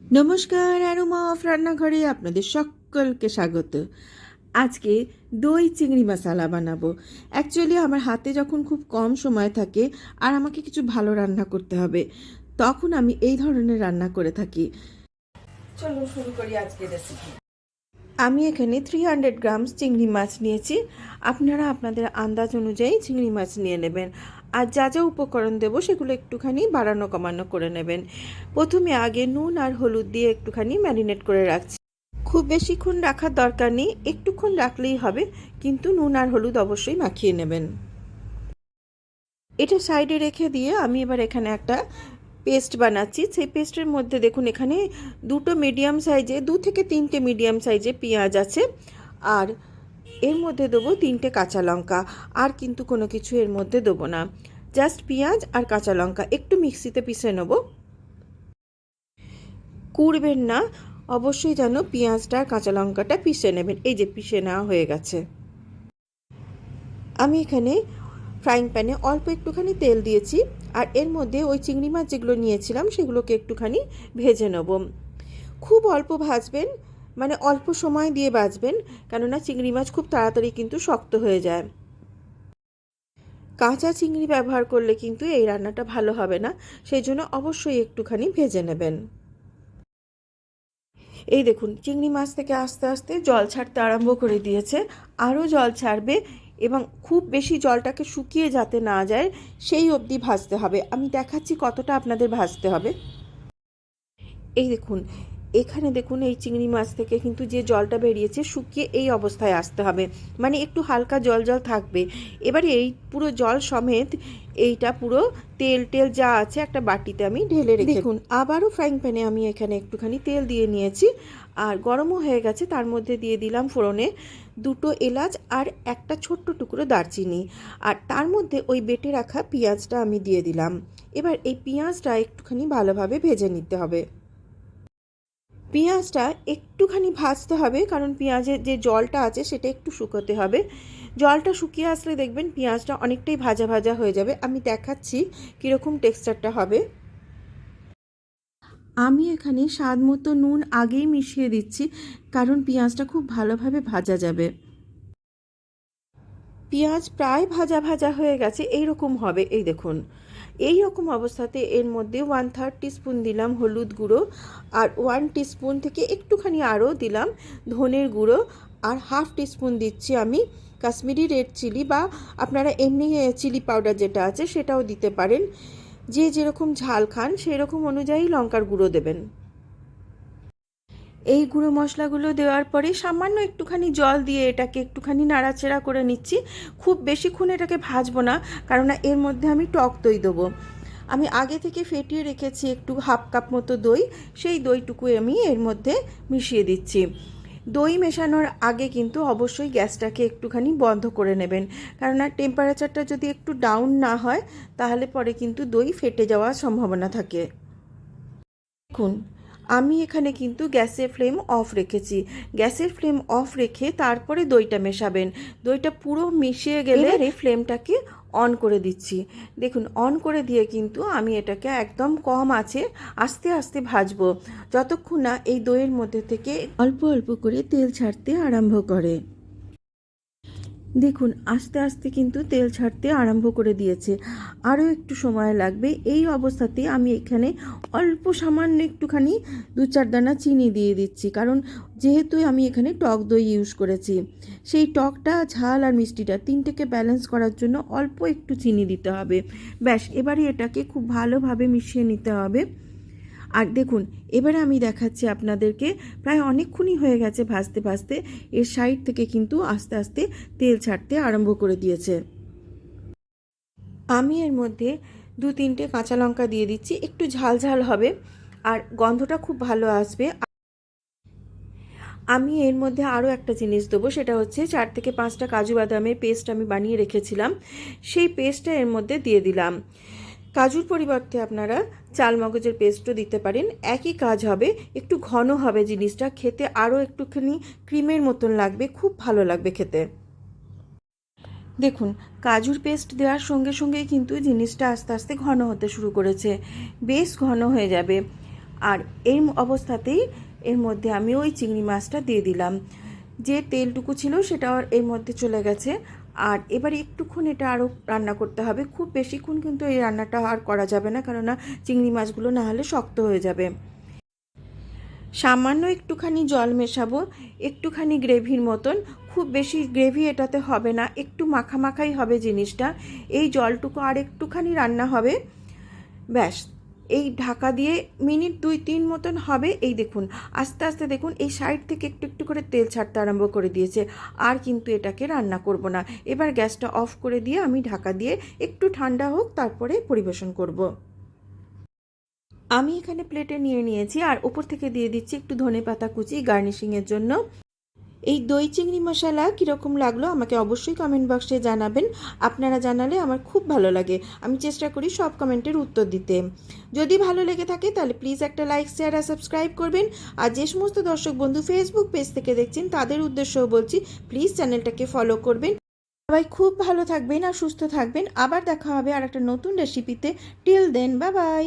নমস্কার, aroma of রান্নাঘরে আপনাদের সকলকে স্বাগত। আজকে দই চিংড়ি মশালা বানাবো। অ্যাকচুয়ালি আমার হাতে যখন খুব কম সময় থাকে আর আমাকে কিছু ভালো রান্না করতে হবে, তখন আমি এই ধরনের রান্না করে থাকি। চলুন শুরু করি আজকে রেসিপি আমি এখানে থ্রি হান্ড্রেড গ্রামস চিংড়ি মাছ নিয়েছি। আপনারা আপনাদের আন্দাজ অনুযায়ী চিংড়ি মাছ নিয়ে নেবেন। আর যা যা উপকরণ দেবো সেগুলো একটুখানি বাড়ানো কমানো করে নেবেন। প্রথমে আগে নুন আর হলুদ দিয়ে একটুখানি ম্যারিনেট করে রাখছি। খুব বেশিক্ষণ রাখার দরকার নেই, একটুক্ষণ রাখলেই হবে, কিন্তু নুন আর হলুদ অবশ্যই মাখিয়ে নেবেন। এটা সাইডে রেখে দিয়ে আমি এবার এখানে একটা পেস্ট বানাচ্ছি। সেই পেস্টের মধ্যে দেখুন এখানে দুটো মিডিয়াম সাইজে দু থেকে তিনটে মিডিয়াম সাইজে পেঁয়াজ আছে। আর এর মধ্যে দেবো তিনটে কাঁচা লঙ্কা। আর কিন্তু কোনো কিছু এর মধ্যে দেবো না। জাস্ট পেঁয়াজ আর কাঁচা লঙ্কা। একটু মিক্সিতে পিষে নেব। কুড়বেন না। অবশ্যই যেন পেঁয়াজটা আর কাঁচা লঙ্কাটা পিষে নেবেন। এই যে পিষে নেওয়া হয়ে গেছে। আমি এখানে ফ্রাইং প্যানে অল্প একটুখানি তেল দিয়েছি আর এর মধ্যে ওই চিংড়ি মাছ যেগুলো নিয়েছিলাম সেগুলোকে একটুখানি ভেজে নেব। খুব অল্প ভাজবেন মানে অল্প সময় দিয়ে ভাজবেন, কেননা চিংড়ি মাছ খুব তাড়াতাড়ি কিন্তু শক্ত হয়ে যায়। কাঁচা চিংড়ি ব্যবহার করলে কিন্তু এই রান্নাটা ভালো হবে না, সেই জন্য অবশ্যই একটুখানি ভেজে নেবেন। এই দেখুন, চিংড়ি মাছ থেকে আস্তে আস্তে জল ছাড়তে আরম্ভ করে দিয়েছে। আরও জল ছাড়বে এবং খুব বেশি জলটাকে শুকিয়ে যাতে না যায়, সেই অবধি ভাজতে হবে। আমি দেখাচ্ছি কতটা আপনাদের ভাজতে হবে। এই দেখুন, এখানে দেখুন, এই চিংড়ি মাছ থেকে কিন্তু যে জলটা বেরিয়েছে, শুকিয়ে এই অবস্থায় আসতে হবে। মানে একটু হালকা জল জল থাকবে। এবারে এই পুরো জল সমেত এইটা পুরো তেল, টেল যা আছে একটা বাটিতে আমি ঢেলে রেখে দেখুন, আবারও ফ্রাইং প্যানে আমি এখানে একটুখানি তেল দিয়ে নিয়েছি। আর গরমও হয়ে গেছে, তার মধ্যে দিয়ে দিলাম ফোড়নে দুটো এলাচ আর একটা ছোট্ট টুকরো দারচিনি। আর তার মধ্যে ওই বেটে রাখা পেঁয়াজটা আমি দিয়ে দিলাম। এবার এই পেঁয়াজটা একটুখানি ভালোভাবে ভেজে নিতে হবে। পেঁয়াজটা একটুখানি ভাজতে হবে, কারণ পেঁয়াজের যে জলটা আছে সেটা একটু শুকোতে হবে। জলটা শুকিয়ে আসলে দেখবেন পেঁয়াজটা অনেকটাই ভাজা ভাজা হয়ে যাবে। আমি দেখাচ্ছি কীরকম টেক্সচারটা হবে। আমি এখানে স্বাদ মতো নুন আগেই মিশিয়ে দিচ্ছি, কারণ পেঁয়াজটা খুব ভালোভাবে ভাজা যাবে। পেঁয়াজ প্রায় ভাজা ভাজা হয়ে গেছে এই রকম হবে, এই দেখুন। এই রকম অবস্থাতে এর মধ্যে ওয়ান থার্ড টিস্পুন দিলাম হলুদ গুঁড়ো আর ওয়ান টিস্পুন থেকে একটুখানি আরও দিলাম ধনের গুঁড়ো আর হাফ টিস্পুন দিচ্ছি আমি কাশ্মীরি রেড চিলি বা আপনারা এমনি চিলি পাউডার যেটা আছে সেটাও দিতে পারেন। যে যেরকম ঝাল খান সেই রকম অনুযায়ী লঙ্কার গুঁড়ো দেবেন। এই গুঁড়ো মশলাগুলো দেওয়ার পরে সামান্য একটুখানি জল দিয়ে এটাকে একটুখানি নাড়াচাড়া করে নিচ্ছি। খুব বেশিক্ষণ এটাকে ভাজবো না, কারণ এর মধ্যে আমি টক দই দেবো। আমি আগে থেকে ফেটিয়ে রেখেছি একটু হাফ কাপ মতো দই, সেই দইটুকু আমি এর মধ্যে মিশিয়ে দিচ্ছি। দই মেশানোর আগে কিন্তু অবশ্যই গ্যাসটাকে একটুখানি বন্ধ করে নেবেন। কারণ টেম্পারেচারটা যদি একটু ডাউন না হয়, তাহলে পরে কিন্তু দই ফেটে যাওয়ার সম্ভাবনা থাকে। দেখুন, আমি এখানে কিন্তু গ্যাসের ফ্লেম অফ রেখেছি। গ্যাসের ফ্লেম অফ রেখে তারপরে দইটা মেশাবেন। দইটা পুরো মিশিয়ে গেলে ফ্লেমটাকে অন করে দিচ্ছি। দেখুন অন করে দিয়ে কিন্তু আমি এটাকে একদম কম আছে, আস্তে আস্তে ভাজবো। যতক্ষণ না এই দইয়ের মধ্যে থেকে অল্প অল্প করে তেল ছাড়তে আরম্ভ করে। দেখুন, আস্তে আস্তে কিন্তু তেল ছাড়তে আরম্ভ করে দিয়েছে। আরও একটু সময় লাগবে। এই অবস্থাতে আমি এখানে অল্প সামান্য একটুখানি দু চার দানা চিনি দিয়ে দিচ্ছি। কারণ যেহেতু আমি এখানে টক দই ইউজ করেছি, সেই টকটা, ঝাল আর মিষ্টিটা তিনটেকে ব্যালেন্স করার জন্য অল্প একটু চিনি দিতে হবে। ব্যাস, এবারে এটাকে খুব ভালোভাবে মিশিয়ে নিতে হবে। আর দেখুন, এবারে আমি দেখাচ্ছি আপনাদেরকে, প্রায় অনেকক্ষণই হয়ে গেছে ভাজতে ভাজতে, এর সাইড থেকে কিন্তু আস্তে আস্তে তেল ছাড়তে আরম্ভ করে দিয়েছে। আমি এর মধ্যে দু তিনটে কাঁচা লঙ্কা দিয়ে দিচ্ছি, একটু ঝাল ঝাল হবে, আর গন্ধটা খুব ভালো আসবে। আমি এর মধ্যে আরও একটা জিনিস দেবো, সেটা হচ্ছে চার থেকে পাঁচটা কাজু বাদামের পেস্ট আমি বানিয়ে রেখেছিলাম, সেই পেস্টটা এর মধ্যে দিয়ে দিলাম। কাজুর পরিবর্তে আপনারা চাল মগজের পেস্টও দিতে পারেন। একই কাজ হবে, একটু ঘন হবে জিনিসটা, খেতে আরও একটুখানি ক্রিমের মতন লাগবে, খুব ভালো লাগবে খেতে। দেখুন, কাজুর পেস্ট দেওয়ার সঙ্গে সঙ্গেই কিন্তু জিনিসটা আস্তে আস্তে ঘন হতে শুরু করেছে। বেশ ঘন হয়ে যাবে। আর এই অবস্থাতেই এর মধ্যে আমি ওই চিংড়ি মাছটা দিয়ে দিলাম। যে তেলটুকু ছিল সেটা এর মধ্যে চলে গেছে। আর এবারে একটুক্ষণ এটা আরও রান্না করতে হবে। খুব বেশিক্ষণ কিন্তু এই রান্নাটা আর করা যাবে না, কেননা চিংড়ি মাছগুলো না হলে শক্ত হয়ে যাবে। সামান্য একটুখানি জল মেশাবো, একটুখানি গ্রেভির মতন। খুব বেশি গ্রেভি এটাতে হবে না, একটু মাখা মাখাই হবে জিনিসটা। এই জলটুকু আর একটুখানি রান্না হবে। ব্যাস। এই ঢাকা দিয়ে মিনিট দুই, তিন মতন হবে। এই দেখুন, আস্তে আস্তে দেখুন, এই সাইড থেকে একটু একটু করে তেল ছাড়তে আরম্ভ করে দিয়েছে। আর কিন্তু এটাকে রান্না করব না। এবার গ্যাসটা অফ করে দিয়ে আমি ঢাকা দিয়ে একটু ঠান্ডা হোক, তারপরে পরিবেশন করব। আমি এখানে প্লেটে নিয়ে নিয়েছি। আর ওপর থেকে দিয়ে দিচ্ছি একটু ধনে পাতা কুচি গার্নিশিংয়ের জন্য। এই দই চিংড়ি মশলা কীরকম লাগল আমাকে অবশ্যই কমেন্ট বক্সে জানাবেন। আপনারা জানালে আমার খুব ভালো লাগে। আমি চেষ্টা করি সব কমেন্টের উত্তর দিতে। যদি ভালো লেগে থাকে তাহলে প্লিজ একটা লাইক শেয়ার আর সাবস্ক্রাইব করবেন। আর যে সমস্ত দর্শক বন্ধু ফেসবুক পেজ থেকে দেখছেন, তাদের উদ্দেশ্যও বলছি প্লিজ চ্যানেলটাকে ফলো করবেন। সবাই খুব ভালো থাকবেন আর সুস্থ থাকবেন। আবার দেখা হবে আর একটা নতুন রেসিপিতে টিল দেন বা বাই